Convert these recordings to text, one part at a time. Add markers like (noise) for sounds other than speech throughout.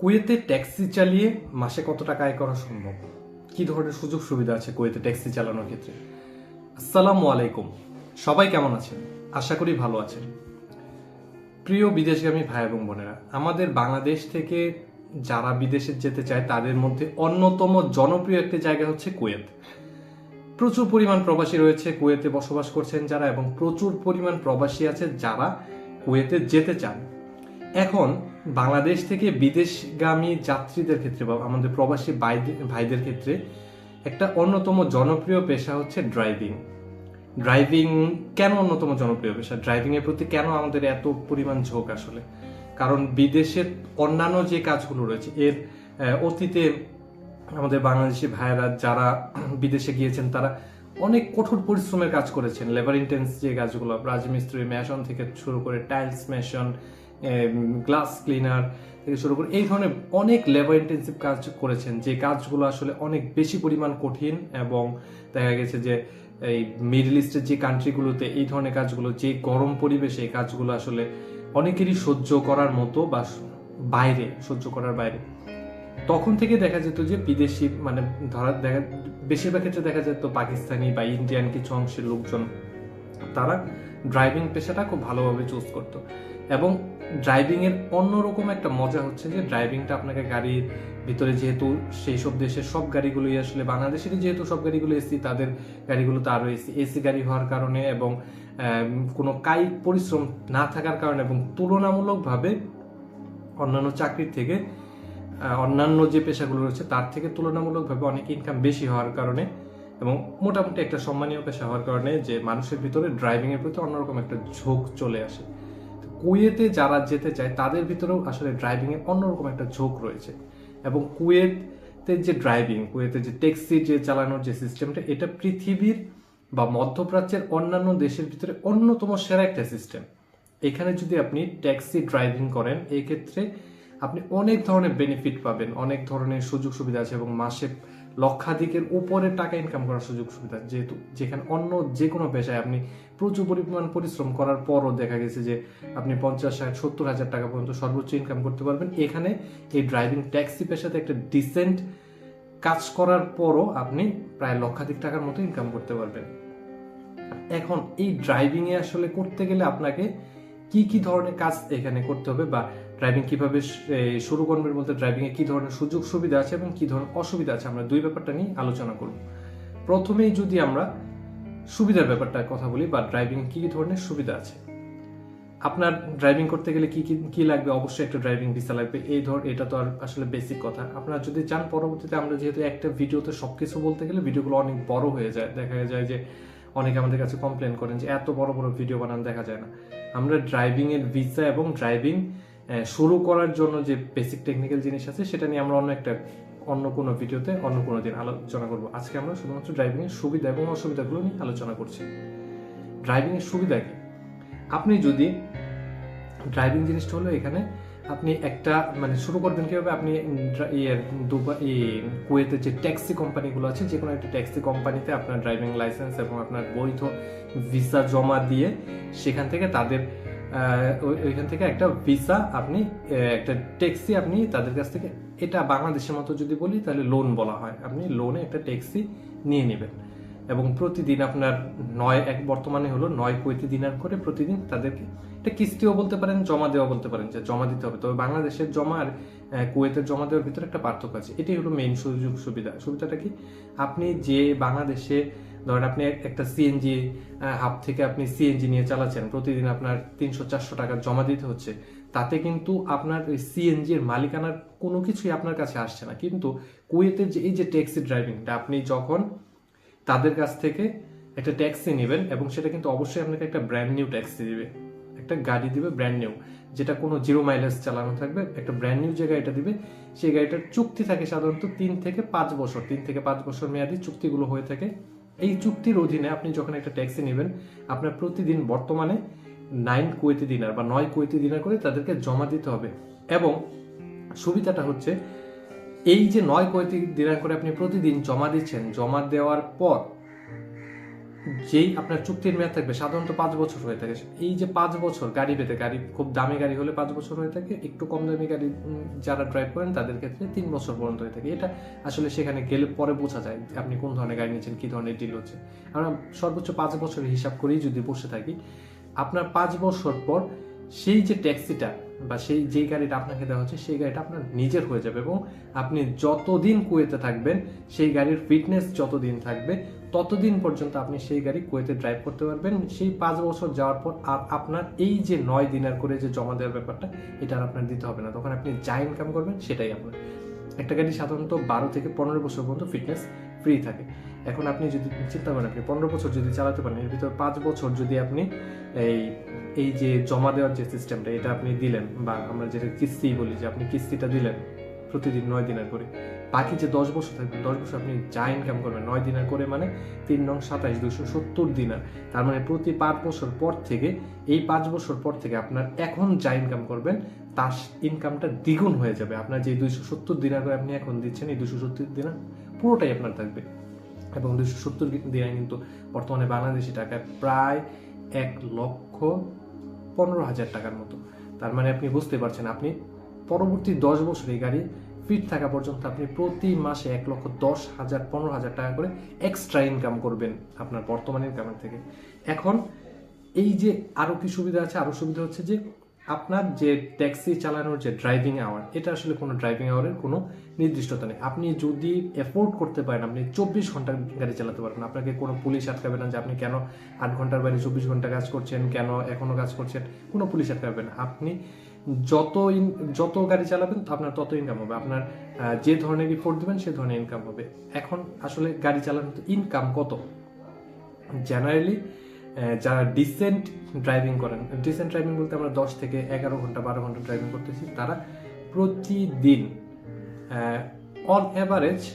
কুয়েতে ট্যাক্সি চালিয়ে মাসে কত টাকা আয় করা সম্ভব? কি ধরনের সুযোগ সুবিধা আছে কুয়েতে ট্যাক্সি চালানোর ক্ষেত্রে? আসসালামু আলাইকুম। সবাই কেমন আছেন? আশা করি ভালো আছেন। প্রিয় বিদেশগামী ভাই এবং বোনেরা, আমাদের বাংলাদেশ থেকে যারা বিদেশে যেতে চায়, তাদের মধ্যে অন্যতম জনপ্রিয় একটি জায়গা হচ্ছে কুয়েত। প্রচুর পরিমাণ প্রবাসী রয়েছে, কুয়েতে বসবাস করছেন যারা এবং প্রচুর পরিমাণ প্রবাসী আছে যারা কুয়েতে যেতে চান। এখন বাংলাদেশ থেকে বিদেশগামী যাত্রীদের ক্ষেত্রে বা আমাদের প্রবাসী ভাইদের ক্ষেত্রে একটা অন্যতম জনপ্রিয় পেশা হচ্ছে ড্রাইভিং ড্রাইভিং কেন অন্যতম জনপ্রিয় পেশা? ড্রাইভিং এর প্রতি কেন আমাদের এত পরিমাণ ঝোঁক আসলে? কারণ বিদেশের অন্যান্য যে কাজগুলো রয়েছে, এর অতীতে আমাদের বাংলাদেশি ভাইয়েরা যারা (clears throat) বিদেশে গিয়েছেন, তারা অনেক কঠোর পরিশ্রমের কাজ করেছেন। লেবার ইন্টেন্স যে কাজগুলো, রাজমিস্ত্রি, মেশন থেকে শুরু করে টাইলস মেশন গ্লাস ক্লিনার থেকে শুরু করে এই ধরনের অনেক লেবার ইন্টেন্সিভ কাজ করেছেন, যে কাজগুলো আসলে অনেক বেশি পরিমাণ কঠিন এবং দেখা গেছে যে এই মিডল ইস্টের যে কান্ট্রিগুলোতে এই ধরনের কাজগুলো, যে গরম পরিবেশে এই কাজগুলো আসলে অনেকেরই সহ্য করার মতো বা বাইরে, সহ্য করার বাইরে। তখন থেকে দেখা যেত যে বিদেশি মানে ধরা দেখা, বেশিরভাগ ক্ষেত্রে দেখা যেত পাকিস্তানি বা ইন্ডিয়ান কিছু অংশের লোকজন তারা ড্রাইভিং পেশাটা খুব ভালোভাবে চুজ করতো। এবং ড্রাইভিংয়ের অন্যরকম একটা মজা হচ্ছে যে ড্রাইভিংটা আপনাকে গাড়ির ভিতরে যেহেতু সেই সব দেশের সব গাড়িগুলোই আসলে, বাংলাদেশেরই যেহেতু সব গাড়িগুলো এসি তাদের গাড়িগুলো গাড়িগুলোতে আরও এসি এসি গাড়ি হওয়ার কারণে এবং কোনো কায়িক পরিশ্রম না থাকার কারণে এবং তুলনামূলকভাবে অন্যান্য চাকরির থেকে অন্যান্য যে পেশাগুলো রয়েছে তার থেকে তুলনামূলকভাবে অনেক ইনকাম বেশি হওয়ার কারণে এবং মোটামুটি একটা সম্মানীয় পেশা হওয়ার কারণে যে মানুষের ভিতরে ড্রাইভিং এর প্রতি অন্যরকম একটা ঝোঁক চলে আসে। কুয়েতে যারা যেতে চায়, তাদের ভিতরেও আসলে ড্রাইভিং এর অন্যরকম একটা ঝোঁক রয়েছে। এবং কুয়েতের যে ড্রাইভিং কুয়েতে যে ট্যাক্সি যে চালানোর যে সিস্টেমটা এটা পৃথিবীর বা মধ্যপ্রাচ্যের অন্যান্য দেশের ভিতরে অন্যতম সেরা একটা সিস্টেম এখানে যদি আপনি ট্যাক্সি ড্রাইভিং করেন এই ক্ষেত্রে আপনি অনেক ধরনের বেনিফিট পাবেন, অনেক ধরনের সুযোগ সুবিধা আছে এবং মাসে লক্ষাধিকের উপরে টাকা ইনকাম করার সুযোগ সুবিধা, যেহেতু যেখানে অন্য যে কোনো পেশায় আপনি প্রচুর পরিমাণ পরিশ্রম করার পরও দেখা গেছে যে আপনি পঞ্চাশ ষাট সত্তর হাজার টাকা পর্যন্ত সর্বোচ্চ ইনকাম করতে পারবেন। এখানে এই ড্রাইভিং ট্যাক্সি পেশাতে একটা ডিসেন্ট কাজ করার পরও আপনি প্রায় লক্ষাধিক টাকার মতো ইনকাম করতে পারবেন। এখন এই ড্রাইভিং এ আসলে করতে গেলে আপনাকে কি কি ধরনের কাজ এখানে করতে হবে বা ড্রাইভিং কীভাবে শুরু করবেন বলতে ড্রাইভিংয়ে কী ধরনের সুযোগ সুবিধা আছে এবং কী ধরনের অসুবিধা আছে আমরা দুই ব্যাপারটা নিয়ে আলোচনা করব। প্রথমেই যদি আমরা সুবিধার ব্যাপারটা কথা বলি বা ড্রাইভিং কী ধরনের সুবিধা আছে? আপনার ড্রাইভিং করতে গেলে কি কি লাগবে? অবশ্যই একটা ড্রাইভিং ভিসা লাগবে। এই ধর, এটা তো আর আসলে বেসিক কথা। আপনারা যদি চান, পরবর্তীতে আমরা যেহেতু একটা ভিডিওতে সব কিছু বলতে গেলে ভিডিওগুলো অনেক বড় হয়ে যায়। দেখা যায় যে অনেকে আমাদের কাছে কমপ্লেন করেন যে, এত বড় বড় ভিডিও বানান, দেখা যায় না। আমরা ড্রাইভিংয়ের ভিসা এবং ড্রাইভিং শুরু করার জন্য যে বেসিক টেকনিক্যাল জিনিস আছে সেটা নিয়ে আমরা অন্য একটা অন্য কোনো ভিডিওতে অন্য কোনো দিন আলোচনা করব। আজকে আমরা শুধুমাত্র ড্রাইভিং এর সুবিধা এবং অসুবিধাগুলো নিয়ে আলোচনা করছি। ড্রাইভিং এর সুবিধা কি? আপনি যদি ড্রাইভিং জিনিসটা হলো এখানে আপনি একটা মানে শুরু করবেন কীভাবে? আপনি ইয়ে দুবাই ই, কুয়েতের যে ট্যাক্সি কোম্পানিগুলো আছে যে কোনো একটা ট্যাক্সি কোম্পানিতে আপনার ড্রাইভিং লাইসেন্স এবং আপনার বৈধ ভিসা জমা দিয়ে সেখান থেকে তাদের ওইখান থেকে একটা ভিসা আপনি একটা ট্যাক্সি আপনি তাদের কাছ থেকে, এটা বাংলাদেশের মতো যদি বলি, তাহলে লোন বলা হয়। আপনি লোনে একটা ট্যাক্সি নিয়ে নেবেন। এবং প্রতিদিন আপনার নয়, এক বর্তমানে হলো নয় কুয়েতি দিনার করে প্রতিদিন তাদেরকে, এটা কিস্তিও বলতে পারেন, জমা দেওয়া বলতে পারেন, যে জমা দিতে হবে। তবে বাংলাদেশের জমা আর কুয়েতের জমা দেওয়ার ভিতরে একটা পার্থক্য আছে। এটাই হলো মেইন সুযোগ সুবিধা। সুবিধাটা কি? আপনি যে বাংলাদেশে ধরেন আপনি একটা সিএনজি হাব থেকে আপনি সিএনজি নিয়ে চালাচ্ছেন, প্রতিদিন আপনার তিনশো, চারশো টাকা জমা দিতে হচ্ছে, তাতে কিন্তু আপনার ওই সিএনজি এর মালিকানার কোনো কিছুই আপনার কাছে আসছে না। কিন্তু কুয়েতের যে, এই যে ট্যাক্সি ড্রাইভিংটা আপনি যখন তাদের কাছ থেকে একটা ট্যাক্সি নেবেন এবং সেটা কিন্তু অবশ্যই আপনাকে একটা ব্র্যান্ড নিউ ট্যাক্সি দিবে, একটা গাড়ি দিবে ব্র্যান্ড নিউ যেটা কোনো জিরো মাইলেজ চালানো থাকবে, একটা ব্র্যান্ড নিউ যে গাড়িটা দিবে, সেই গাড়িটার চুক্তি থাকে সাধারণত তিন থেকে পাঁচ বছর, তিন থেকে পাঁচ বছর মেয়াদি চুক্তিগুলো হয়ে থাকে। এই চুক্তির অধীনে আপনি যখন একটা ট্যাক্সি নেবেন, আপনার প্রতিদিন বর্তমানে নাইন কুয়েতি দিনার বা নয় কুয়েতি দিনার করে তাদেরকে জমা দিতে হবে। এবং সুবিধাটা হচ্ছে, এই যে নয় কুয়েতি দিনার করে আপনি প্রতিদিন জমা দিচ্ছেন, জমা দেওয়ার পর যেই আপনার চুক্তির মেয়াদ থাকবে, সাধারণত পাঁচ বছর হয়ে থাকে। এই যে পাঁচ বছর গাড়ি পেতে, গাড়ি, খুব দামি গাড়ি হলে পাঁচ বছর হয়ে থাকে, একটু কম দামি গাড়ি যারা ড্রাইভ করেন তাদের ক্ষেত্রে তিন বছর পর্যন্ত হয়ে থাকে। এটা আসলে সেখানে গেলে পরে বোঝা যায় যে আপনি কোন ধরনের গাড়ি নিচ্ছেন কী ধরনের ডিল হচ্ছে। আমরা সর্বোচ্চ পাঁচ বছরের হিসাব করেই যদি বসে থাকি, আপনার পাঁচ বছর পর সেই যে ট্যাক্সিটা বা সেই যেই গাড়িটা আপনাকে দেওয়া হচ্ছে, সেই গাড়িটা আপনার নিজের হয়ে যাবে এবং আপনি যতদিন কুয়েতে থাকবেন, সেই গাড়ির ফিটনেস যতদিন থাকবে ততদিন পর্যন্ত আপনি সেই গাড়ি কুয়েতে ড্রাইভ করতে পারবেন। সেই পাঁচ বছর যাওয়ার পর আর আপনার এই যে নয় দিনার করে যে জমা দেওয়ার ব্যাপারটা, এটা আর আপনার দিতে হবে না। তখন আপনি যা ইনকাম করবেন, সেটাই আপনার। একটা গাড়ি সাধারণত বারো থেকে পনেরো বছর পর্যন্ত ফিটনেস ফ্রি থাকে। এখন আপনি যদি চিন্তা করেন, আপনি পনেরো বছর যদি চালাতে পারেন, এর ভিতর পাঁচ বছর যদি আপনি এই এই যে জমা দেওয়ার যে সিস্টেমটা এটা আপনি দিলেন, বা আমরা যেটা কিস্তি বলি, যে আপনি কিস্তিটা দিলেন প্রতিদিন নয় দিনের করে বাকি যে দশ বছর থাকবে, দশ বছর আপনি যা ইনকাম করবেন, নয় দিনের করে মানে তিন নং সাতাইশ দুশো সত্তর দিনার। তার মানে প্রতি পাঁচ বছর পর থেকে, এই পাঁচ বছর পর থেকে আপনার এখন যা ইনকাম করবেন, তার ইনকামটা দ্বিগুণ হয়ে যাবে। আপনার যে দুইশো সত্তর দিনার করে আপনি এখন দিচ্ছেন, এই দুশো সত্তর দিনার পুরোটাই আপনার থাকবে। এবং দুশো সত্তর দিনার কিন্তু বর্তমানে বাংলাদেশি টাকায় প্রায় এক লক্ষ পনেরো হাজার টাকার মতো। তার মানে আপনি বুঝতে পারছেন, আপনি পরবর্তী দশ বছর এই গাড়ি ফিট থাকা পর্যন্ত আপনি প্রতি মাসে এক লক্ষ দশ হাজার, পনেরো হাজার টাকা করে এক্সট্রা ইনকাম করবেন আপনার বর্তমান ইনকামের থেকে। এখন এই যে আরও কি সুবিধা আছে আরও সুবিধা হচ্ছে যে আপনার যে ট্যাক্সি চালানোর যে ড্রাইভিং আওয়ার এটা আসলে কোনো ড্রাইভিং আওয়ারের কোনো নির্দিষ্টতা নেই। আপনি যদি এফোর্ড করতে পারেন, আপনি চব্বিশ ঘণ্টা গাড়ি চালাতে পারবেন। আপনাকে কোনো পুলিশ আটকাবে না যে আপনি কেন আট ঘণ্টার বাইরে চব্বিশ ঘণ্টা কাজ করছেন, কেন এখনও কাজ করছেন, কোনো পুলিশ আটকাবে না। আপনি যত ইন- যত গাড়ি চালাবেন, আপনার তত ইনকাম হবে। আপনার যে ধরনের রিপোর্ট দেবেন, সে ধরনের ইনকাম হবে। এখন আসলে গাড়ি চালানোর ইনকাম কত? জেনারেলি যারা ডিসেন্ট ড্রাইভিং করেন ডিসেন্ট ড্রাইভিং বলতে আমরা দশ থেকে এগারো ঘণ্টা, বারো ঘণ্টা ড্রাইভিং করতেছি, তারা প্রতিদিন অন অ্যাভারেজ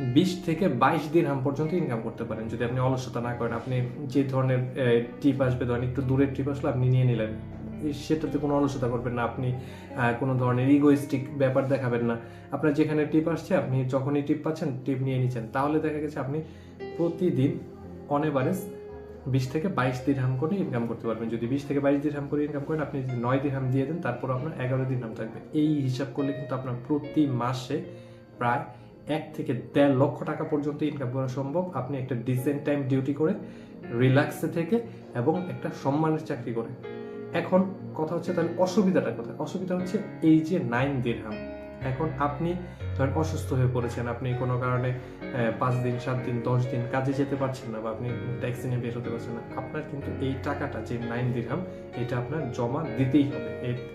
বিশ থেকে বাইশ দিন হাম পর্যন্ত ইনকাম করতে পারেন। যদি আপনি অলসতা না করেন, আপনি যে ধরনের ট্রিপ আসবে, ধরেন একটু দূরের ট্রিপ আসলে, আপনি নিয়ে নিলেন। সেটাতে কোনো অলসতা করবেন না। আপনি কোনো ধরনের ইগোইস্টিক ব্যাপার দেখাবেন না। আপনার যেখানে টিপ আসছে, আপনি যখনই টিপ পাচ্ছেন টিপ নিয়ে নিচ্ছেন। তাহলে দেখা গেছে আপনি প্রতিদিন অন এভারেজ বিশ থেকে বাইশ দিরহাম করে ইনকাম করতে পারবেন। যদি বিশ থেকে বাইশ দিরহাম করে ইনকাম করেন, আপনি যদি নয় দিরহাম দিয়ে দেন তারপর আপনার এগারো দিরহাম থাকবে। এই হিসাব করলে কিন্তু আপনার প্রতি মাসে প্রায় এক থেকে দেড় লক্ষ টাকা পর্যন্ত ইনকাম করা সম্ভব। আপনি একটা ডিসেন্ট টাইম ডিউটি করে রিল্যাক্সে থেকে এবং একটা সম্মানের চাকরি করে। এখন কথা হচ্ছে, তাহলে অসুবিধাটা কোথায় অসুবিধা হচ্ছে এই যে নাইন দিরহাম এখন আপনি ধরেন অসুস্থ হয়ে পড়েছেন, আপনি কোনো কারণে পাঁচ দিন, সাত দিন, দশ দিন কাজে যেতে পারছেন না বা আপনি ট্যাক্সি নিয়ে বের হতে পারছেন না, আপনার কিন্তু এই টাকাটা, যে নাইন দিরহাম এটা আপনার জমা দিতেই হবে।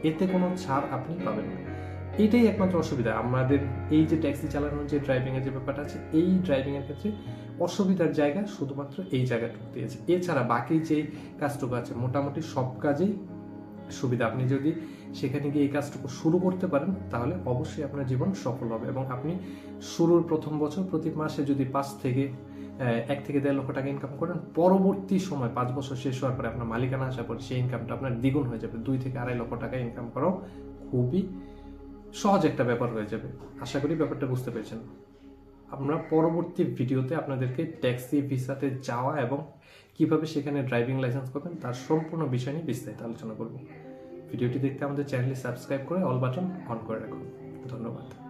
এতে কোনো ছাড় আপনি পাবেন না। এটাই একমাত্র অসুবিধা। আমাদের এই যে ট্যাক্সি চালানোর যে ড্রাইভিং এর যে ব্যাপারটা আছে, এই ড্রাইভিং এর ক্ষেত্রে অসুবিধার জায়গা শুধুমাত্র এই জায়গাটুকু দিয়েছে এছাড়া বাকি যে কাজটুকু আছে, মোটামুটি সব কাজেই সুবিধা। আপনি যদি সেখানে গিয়ে এই কাজটুকু শুরু করতে পারেন, তাহলে অবশ্যই আপনার জীবন সফল হবে এবং আপনি শুরুর প্রথম বছর প্রতি মাসে যদি পাঁচ থেকে এক থেকে দেড় লক্ষ টাকা ইনকাম করেন, পরবর্তী সময় পাঁচ বছর শেষ হওয়ার পরে আপনার মালিকানা আসার পরে সেই ইনকামটা আপনার দ্বিগুণ হয়ে যাবে। দুই থেকে আড়াই লক্ষ টাকা ইনকাম করাও খুবই সহজ একটা ব্যাপার হয়ে যাবে। আশা করি ব্যাপারটা বুঝতে পেরেছেন। আমরা পরবর্তী ভিডিওতে আপনাদেরকে ট্যাক্সি, ভিসাতে যাওয়া এবং কীভাবে সেখানে ড্রাইভিং লাইসেন্স করবেন তার সম্পূর্ণ বিষয় নিয়ে বিস্তারিত আলোচনা করব। ভিডিওটি দেখতে আমাদের চ্যানেলটি সাবস্ক্রাইব করে অল বাটন অন করে রাখুন। ধন্যবাদ।